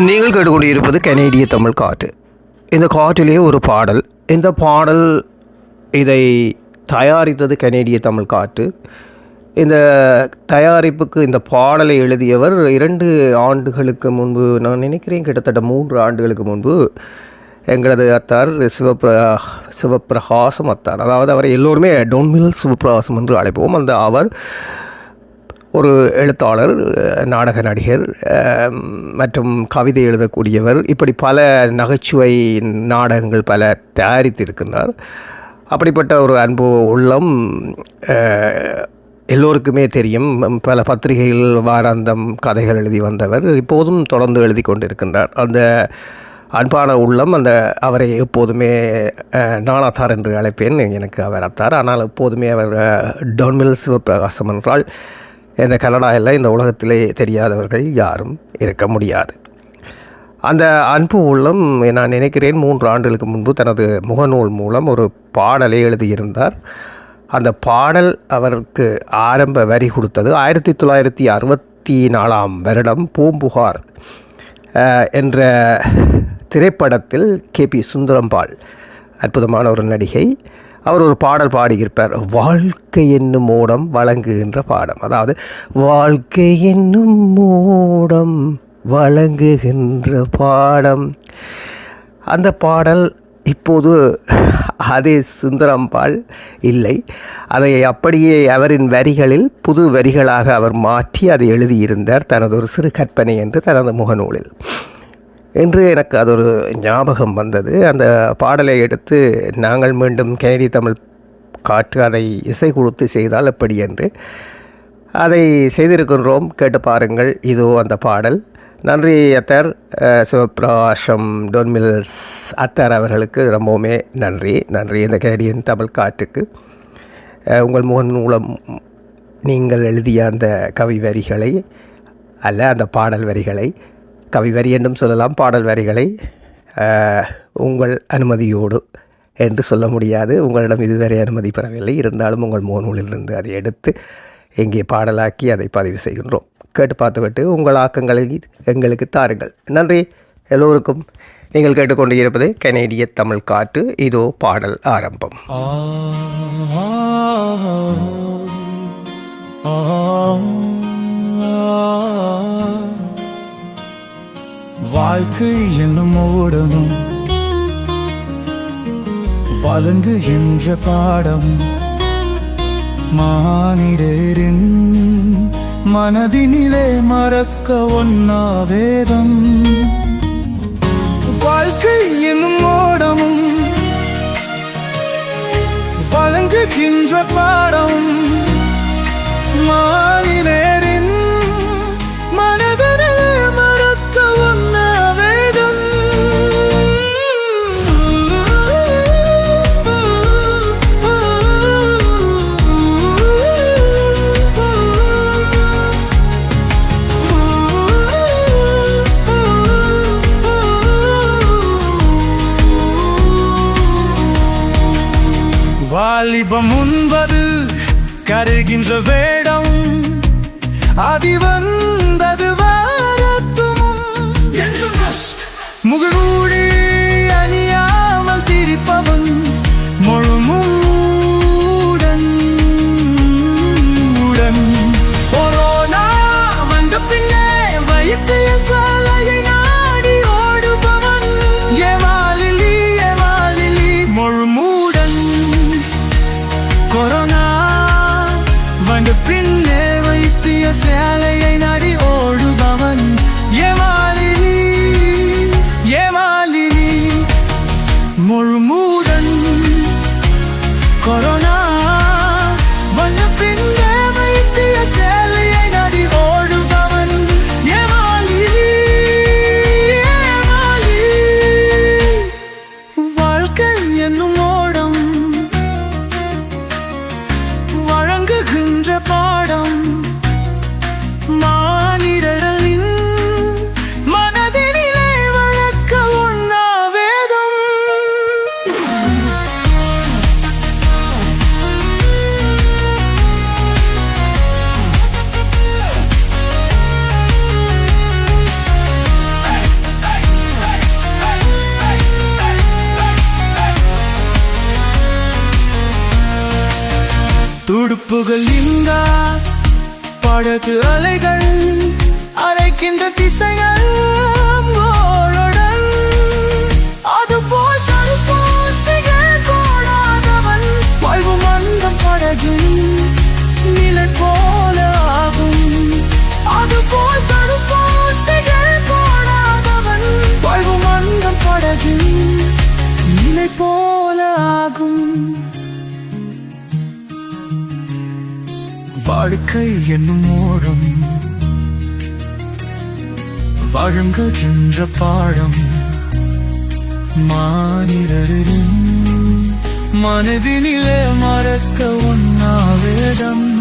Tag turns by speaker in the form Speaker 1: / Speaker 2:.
Speaker 1: நீங்கள் கேட்டுக்கொண்டிருப்பது கனேடிய தமிழ் காற்று. இந்த காற்றிலே ஒரு பாடல். இந்த பாடல் இதை தயாரித்தது கனேடிய தமிழ் காற்று. இந்த தயாரிப்புக்கு இந்த பாடலை எழுதியவர் இரண்டு ஆண்டுகளுக்கு முன்பு நான் நினைக்கிறேன் கிட்டத்தட்ட மூன்று ஆண்டுகளுக்கு முன்பு எங்களது அத்தார் சிவப்ர சிவப்பிரகாசம் அத்தார். அதாவது அவரை எல்லோருமே டோன்மில் சிவபிரகாசம் என்று அழைப்போம். அந்த அவர் ஒரு எழுத்தாளர் நாடக நடிகர் மற்றும் கவிதை எழுதக்கூடியவர். இப்படி பல நகைச்சுவை நாடகங்கள் பல தயாரித்திருக்கின்றார். அப்படிப்பட்ட ஒரு அன்பு உள்ளம் எல்லோருக்குமே தெரியும். பல பத்திரிகைகள் வாராந்தம் கதைகள் எழுதி வந்தவர். இப்போதும் தொடர்ந்து எழுதி கொண்டிருக்கின்றார். அந்த அன்பான உள்ளம் அந்த அவரை எப்போதுமே நானாத்தார் என்று அழைப்பேன். எனக்கு அவர் அத்தார். ஆனால் எப்போதுமே அவர் டோன்மில் டொன்மில் சிவபிரகாசம் என்றால் இந்த கனடாவில் இந்த உலகத்திலே தெரியாதவர்கள் யாரும் இருக்க முடியாது. அந்த அன்பு உள்ளம் நான் நினைக்கிறேன் மூன்று ஆண்டுகளுக்கு முன்பு தனது முகநூல் மூலம் ஒரு பாடலை எழுதியிருந்தார். அந்த பாடல் அவருக்கு ஆரம்ப வரி கொடுத்தது. ஆயிரத்தி தொள்ளாயிரத்தி அறுபத்தி நாலாம் வருடம் பூம்புகார் என்ற திரைப்படத்தில் கேபி சுந்தரம்பாள் அற்புதமான ஒரு நடிகை. அவர் ஒரு பாடல் பாடியிருப்பார். வாழ்க்கை என்னும் மோடம் வழங்குகின்ற பாடம். அதாவது வாழ்க்கை என்னும் மோடம் வழங்குகின்ற பாடம். அந்த பாடல் இப்போது அதே சுந்தரம்பாள் இல்லை. அதை அப்படியே அவரின் வரிகளில் புது வரிகளாக அவர் மாற்றி அதை எழுதியிருந்தார் தனது ஒரு சிறு கற்பனை என்று தனது முகநூலில். என்று எனக்கு அது ஒரு ஞாபகம் வந்தது. அந்த பாடலை எடுத்து நாங்கள் மீண்டும் கெனடி தமிழ் காற்று அதை இசை கொடுத்து செய்தால் எப்படி என்று அதை செய்திருக்கின்றோம். கேட்டு பாருங்கள். இதோ அந்த பாடல். நன்றி அத்தர். சிவபிரகாஷம் டொன்மில்ஸ் அத்தர் அவர்களுக்கு ரொம்பவுமே நன்றி. நன்றி இந்த கெனடியன் தமிழ் காற்றுக்கு. உங்கள் முகன் மூலம் நீங்கள் எழுதிய அந்த கவி வரிகளை அல்ல அந்த பாடல் வரிகளை கவிவரி என்றும் சொல்லலாம் பாடல் வரிகளை உங்கள் அனுமதியோடு என்று சொல்ல முடியாது. உங்களிடம் இதுவரை அனுமதி பெறவில்லை. இருந்தாலும் உங்கள் முகநூலிலிருந்து அதை எடுத்து இங்கே பாடலாக்கி அதை பதிவு செய்கின்றோம். கேட்டு பார்த்துவிட்டு உங்கள் ஆக்கங்களை எங்களுக்கு தாருங்கள். நன்றி. எல்லோருக்கும் நீங்கள் கேட்டுக்கொண்டு இருப்பது கனேடிய தமிழ் காற்று. இதோ பாடல் ஆரம்பம்.
Speaker 2: வாழ்க்கை என்னும் ஓடணும் வழங்கு என்ற பாடம் மானிடரின் மனதினிலே மறக்க ஒன்னா வேதம். வாழ்க்கை என்னும் ஓடமும் வழங்குகின்ற பாடம் மானிடரின் வாலிபம் உண்பது கருகின்ற வேடம். அதி வந்தது வாரத்துமும் முகமூடி வைத்திய சேலையை புகழிங்கா படகு அலைகள் அரைக்கின்ற திசைகள் ஓருடன் வாழ்க்கை என்னும் ஓடம். வழங்குகின்ற பாடம் மானிடரின் மனதினிலே மறக்க ஒன்னா வேதம்